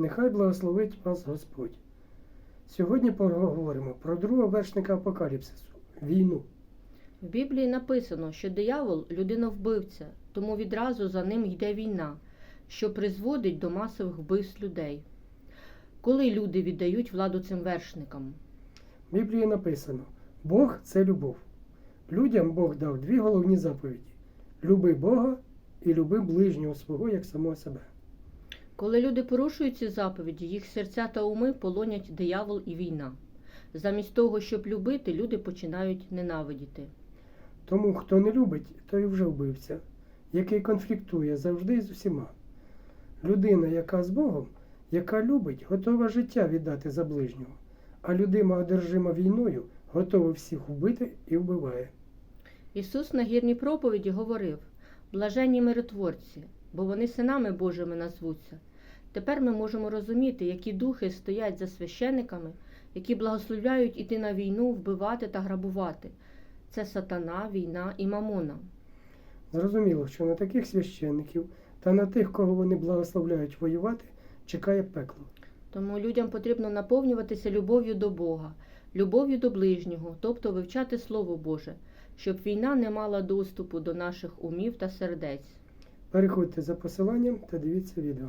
Нехай благословить вас Господь. Сьогодні поговоримо про другого вершника апокаліпсису війну. В Біблії написано, що диявол людиновбивця, тому відразу за ним йде війна, що призводить до масових вбивств людей. Коли люди віддають владу цим вершникам? В Біблії написано: Бог це любов. Людям Бог дав дві головні заповіді: люби Бога і люби ближнього свого як самого себе. Коли люди порушують ці заповіді, їх серця та уми полонять диявол і війна. Замість того, щоб любити, люди починають ненавидіти. Тому, хто не любить, той вже вбивця, який конфліктує завжди з усіма. Людина, яка з Богом, яка любить, готова життя віддати за ближнього, а людина, одержима війною, готова всіх вбити і вбиває. Ісус на гірній проповіді говорив: блаженні миротворці, бо вони синами Божими назвуться. Тепер ми можемо розуміти, які духи стоять за священиками, які благословляють іти на війну, вбивати та грабувати. Це сатана, війна і мамона. Зрозуміло, що на таких священників та на тих, кого вони благословляють воювати, чекає пекло. Тому людям потрібно наповнюватися любов'ю до Бога, любов'ю до ближнього, тобто вивчати Слово Боже, щоб війна не мала доступу до наших умів та сердець. Переходьте за посиланням та дивіться відео.